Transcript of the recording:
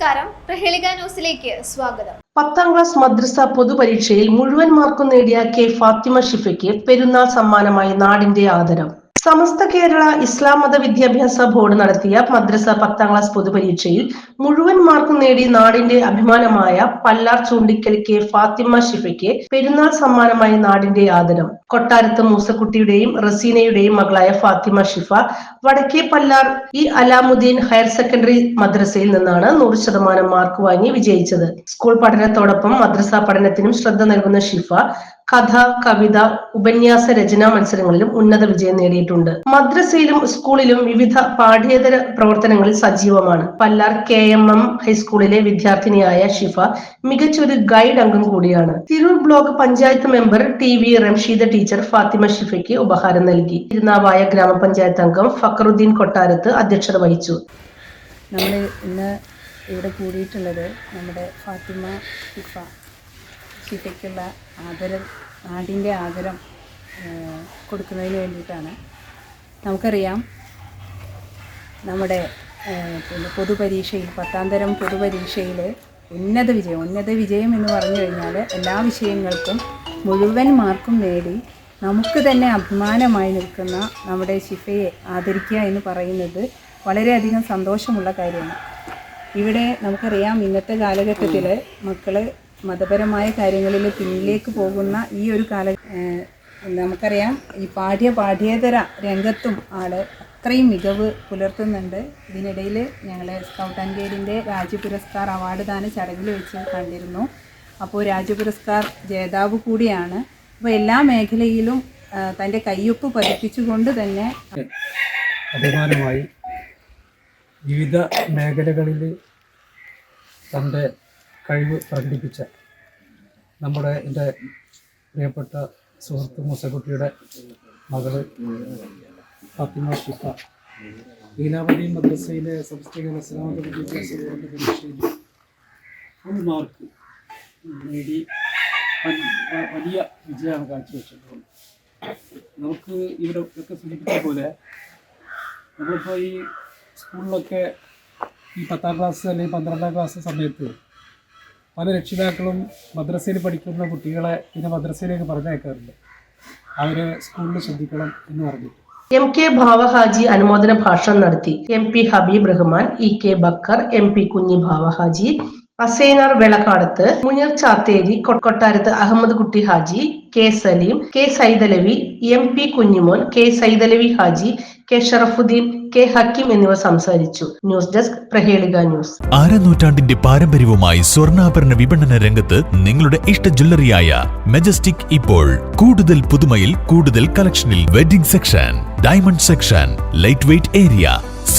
നമസ്കാരം. പ്രഹേളിക ന്യൂസിലേക്ക് സ്വാഗതം. പത്താം ക്ലാസ് മദ്രസ പൊതുപരീക്ഷയിൽ മുഴുവൻ മാർക്കും നേടിയ കെ ഫാത്തിമ ഷിഫയ്ക്ക് പെരുന്നാൾ സമ്മാനമായി നാടിന്റെ ആദരം. സമസ്ത കേരള ഇസ്ലാം മത വിദ്യാഭ്യാസ ബോർഡ് നടത്തിയ മദ്രസ പത്താം ക്ലാസ് പൊതുപരീക്ഷയിൽ മുഴുവൻ മാർക്കും നേടി നാടിന്റെ അഭിമാനമായ പല്ലാർ ചൂണ്ടിക്കൽ കെ ഫാത്തിമ ഷിഫയ്ക്ക് പെരുന്നാൾ സമ്മാനമായി നാടിന്റെ ആദരം. കൊട്ടാരത്ത് മൂസക്കുട്ടിയുടെയും റസീനയുടെയും മകളായ ഫാത്തിമ ഷിഫ വടക്കേ Pallar E Alamuddin higher secondary മദ്രസയിൽ നിന്നാണ് നൂറ് ശതമാനം മാർക്ക് വാങ്ങി വിജയിച്ചത്. സ്കൂൾ പഠനത്തോടൊപ്പം മദ്രസ പഠനത്തിനും ശ്രദ്ധ നൽകുന്ന ഷിഫ കഥ കവിത ഉപന്യാസ രചനാ മത്സരങ്ങളിലും ഉന്നത വിജയം നേടിയിട്ടുണ്ട്. മദ്രസയിലും സ്കൂളിലും വിവിധ പാഠ്യേതര പ്രവർത്തനങ്ങളിൽ സജീവമാണ്. പല്ലാർ കെ എം എം ഹൈസ്കൂളിലെ വിദ്യാർത്ഥിനിയായ ഷിഫ മികച്ചൊരു ഗൈഡ് അംഗം കൂടിയാണ്. Tirur block panchayat member T V Ramsheeda teacher Fathima ഷിഫയ്ക്ക് ഉപഹാരം നൽകി. തിരുനാവായ ഗ്രാമപഞ്ചായത്ത് അംഗം ഫക്രുദ്ദീൻ കൊട്ടാരത്ത് അധ്യക്ഷത വഹിച്ചു. നമ്മൾ ഇന്ന് ഇവിടെ കൂടിയിട്ടുള്ളത് നമ്മുടെ ഫാത്തിമ ഇഫ ഷിഫയ്ക്കുള്ള ആദരം നാടിന്റെ ആദരം കൊടുക്കുന്നതിന് വേണ്ടിയിട്ടാണ്. നമുക്കറിയാം നമ്മുടെ പിന്നെ പൊതുപരീക്ഷയിൽ പത്താം തരം പൊതുപരീക്ഷയിൽ ഉന്നത വിജയം ഉന്നത വിജയം എന്ന് പറഞ്ഞു കഴിഞ്ഞാൽ എല്ലാ വിഷയങ്ങൾക്കും മുഴുവൻ മാർക്കും നേടി നമുക്ക് തന്നെ അഭിമാനമായി നിൽക്കുന്ന നമ്മുടെ ശിഫയെ ആദരിക്കുക എന്ന് പറയുന്നത് വളരെയധികം സന്തോഷമുള്ള കാര്യമാണ്. ഇവിടെ നമുക്കറിയാം ഇന്നത്തെ കാലഘട്ടത്തിൽ മക്കൾ മതപരമായ കാര്യങ്ങളിൽ പിന്നിലേക്ക് പോകുന്ന ഈ ഒരു കാല നമുക്കറിയാം ഈ പാഠ്യ പാഠ്യേതര രംഗത്തും ആൾ അത്രയും മികവ് പുലർത്തുന്നുണ്ട്. ഇതിനിടയിൽ ഞങ്ങൾ സ്കൗട്ട് ആൻഡ് ഗൈഡിന്റെ രാജ്യ പുരസ്കാർ അവാർഡ് ദാന ചടങ്ങിൽ വെച്ച് കണ്ടിരുന്നു. അപ്പോൾ രാജ്യ പുരസ്കാർ ജേതാവ് കൂടിയാണ്. അപ്പോൾ എല്ലാ മേഖലയിലും തന്റെ കയ്യൊപ്പ് പതിപ്പിച്ചുകൊണ്ട് തന്നെ അഭിമാനമായി വിവിധ മേഖലകളിൽ തന്റെ കഴിവ് പ്രകടിപ്പിച്ച നമ്മുടെ എന്റെ പ്രിയപ്പെട്ട സുഹൃത്ത് മൂസക്കുട്ടിയുടെ മകൾ ഫാത്തിമ ഷിഫ. ലീലാവതി മദ്രസയിലെ ഇസ്ലാമിക വിദ്യാഭ്യാസ ബോർഡ് പരീക്ഷയിൽ ഫുൾ മാർക്ക്. നേടി വലിയ വിജയമാണ് കാഴ്ചവെച്ചിട്ടുള്ളത് നമുക്ക് ഇവിടെ ഒക്കെ സൂചിപ്പിച്ച പോലെ നമ്മളിപ്പോൾ ഈ സ്കൂളിലൊക്കെ ഈ പത്താം ക്ലാസ് അല്ലെങ്കിൽ പന്ത്രണ്ടാം ക്ലാസ് സമയത്ത് പല രക്ഷിതാക്കളും മദ്രസയിൽ പഠിക്കുന്ന കുട്ടികളെ പിന്നെ മദ്രസയിലേക്ക് പറഞ്ഞേക്കാറുണ്ട് അവർ സ്കൂളിൽ ശ്രദ്ധിക്കണം എന്ന് പറഞ്ഞിട്ട്. എം കെ ഭാവഹാജി അനുമോദന ഭാഷണം നടത്തി. M P Habeeb Rahman E K Bakker M P Kunhi Bavahaji Asainar Velakkadath Munir Chatheri Kottarath Ahammed Kutty Haji K Saleem K Saidalavi M P Kunhimon K Saidalavi Haji K Sharafuddin K Hakkim എന്നിവ സംസാരിച്ചു. News desk Prahelika news. അരനൂറ്റാണ്ടിന്റെ പാരമ്പര്യവുമായി സ്വർണാഭരണ വിപണന രംഗത്ത് നിങ്ങളുടെ ഇഷ്ട ജ്വല്ലറിയായ majestic ഇപ്പോൾ കൂടുതൽ പുതുമയിൽ കൂടുതൽ കളക്ഷനിൽ wedding section diamond section light weight area